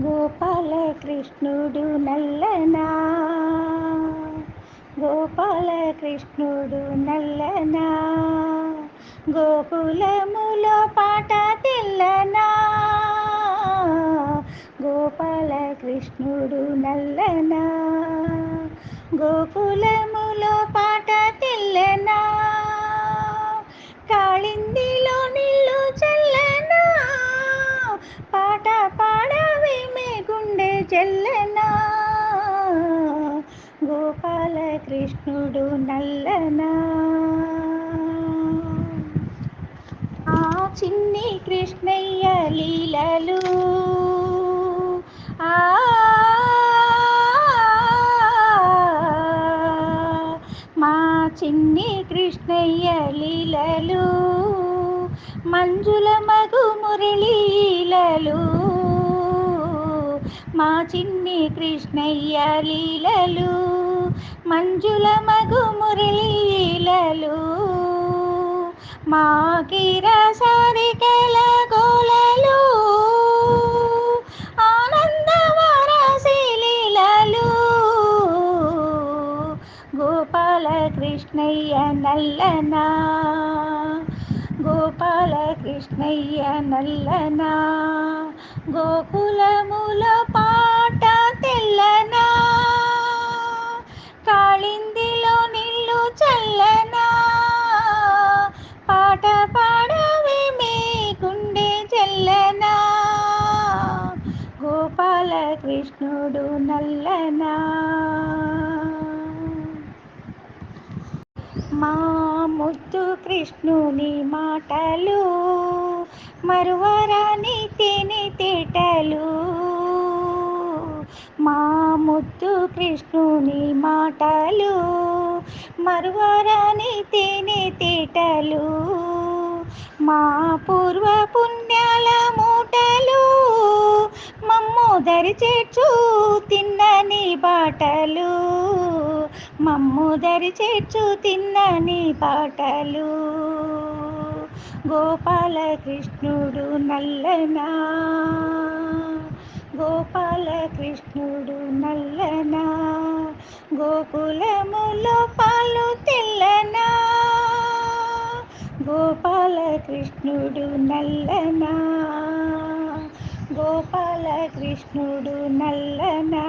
గోపాలకృష్ణుడు నల్లనా. గోపాలకృష్ణుడు నల్లనా. గోకులములో పాట తెల్లనా. గోపాలకృష్ణుడు నల్లనా. గోకులములో చెల్లనా? గోపాలకృష్ణుడు నల్లనా? ఆ చిన్ని కృష్ణయ్య లీలలు ఆ మా చిన్ని కృష్ణయ్య లీలలు మంజుల మగు మురళీలలు మా చిన్ని కృష్ణయ్య లీలలు మంజుల మగు మురళీలలు మా కిరసారికల గోలలు ఆనందవరసిలీలలు గోపాల కృష్ణయ్య నల్లనా గోపాల కృష్ణయ్య నల్లనా. గోకులముల నల్లనా? మా ముద్దు కృష్ణుని మాటలు మరువరాని తిని తేటలు. మా ముద్దు కృష్ణుని మాటలు మరువరాని తిని తేటలు. మా పూర్వ పుణ్యాల మూటలు మమ్ముదరి చేర్చు తిన్నని బాటలు. మమ్ముదరి చేర్చు తిన్నని పాటలు గోపాలకృష్ణుడు నల్లనా? గోపాలకృష్ణుడు నల్లనా? గోకులములో పాలు తెల్లనా? గోపాలకృష్ణుడు నల్లనా? గోపాలకృష్ణుడు నల్లనా?